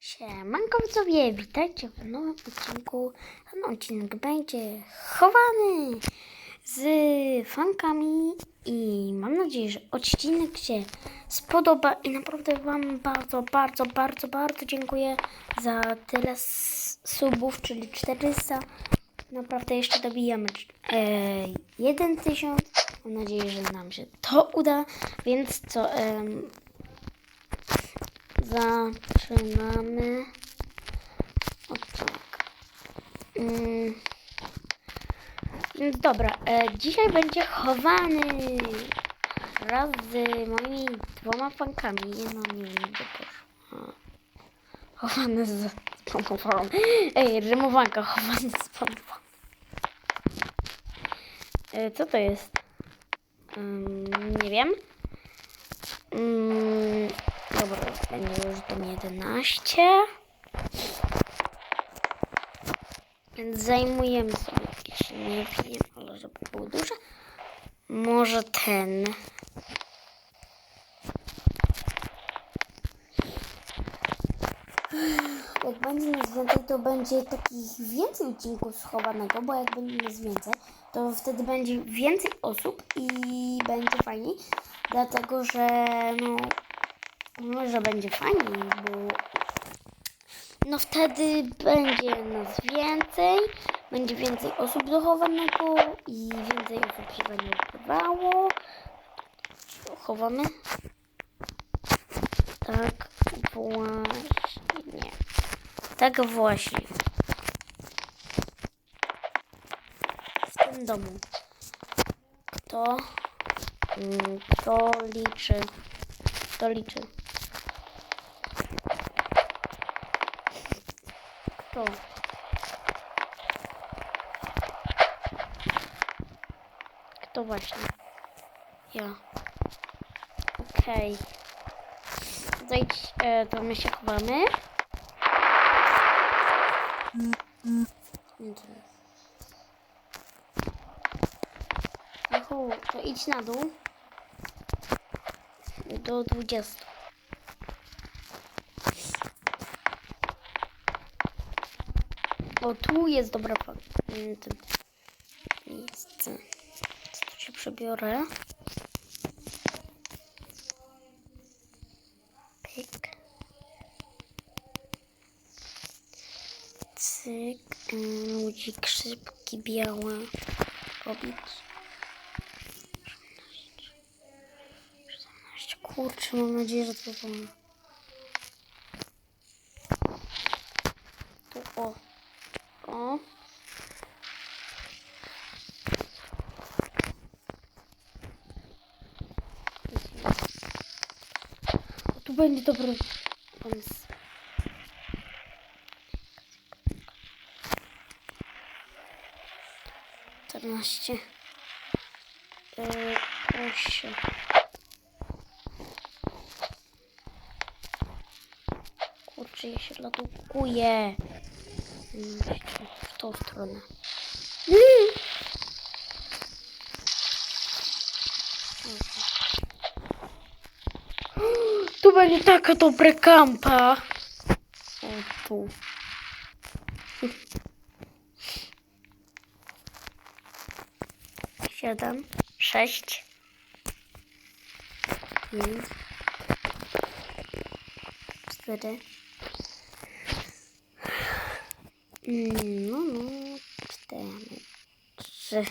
Siemanko widzowie, witajcie w nowym odcinku. Ten odcinek będzie chowany z fankami i mam nadzieję, że odcinek się spodoba i naprawdę Wam bardzo, bardzo, bardzo, bardzo dziękuję za tyle subów, czyli 400. Naprawdę jeszcze dobijamy e, 1000. Mam nadzieję, że nam się to uda, więc co... em, Zaczynamy odcinek. Mm. Więc dobra, e, dzisiaj będzie chowany raz z moimi dwoma fankami. No nie wiem, gdzie poszło. Chowany z pompową. Ej, rymowanka, chowany z pompą. E, co to jest? Ym, nie wiem. Mm, dobra, będzie już tam 11. Więc zajmujemy sobie jakieś, nie wiem, ale żeby było duże. Może ten. Jak będzie nas więcej, to będzie takich więcej odcinków schowanego, bo jak będzie nas więcej, to wtedy będzie więcej osób i będzie fajniej, dlatego że no, no że będzie fajniej, bo no wtedy będzie nas więcej, będzie więcej osób do chowanego i więcej osób się będzie ukrywało. Chowamy. Tak właśnie. Tak właśnie. W tym domu. Kto, mm, kto liczy? Kto liczy? Kto? Kto właśnie? Ja. Okej. Zejdź, e, to my się chowamy. Nie, to nie. Michu, to idź na dół. Do 20. O, tu jest dobra mm, miejsce. Tu się przebiorę? Pyk. Cyk. mm, Ludzik szybki, biały. Robić. 14. Kurczę, mam nadzieję, że to było. Tu, o. O. Tu będzie dobry pomysł. Czternaście. Yy, osiem. Kurczę, ja się ladukuje. W tą stronę. Tu będzie taka dobra kampa. O, tu. Siedem, sześć. Cztery. No, no, cztery, trzy.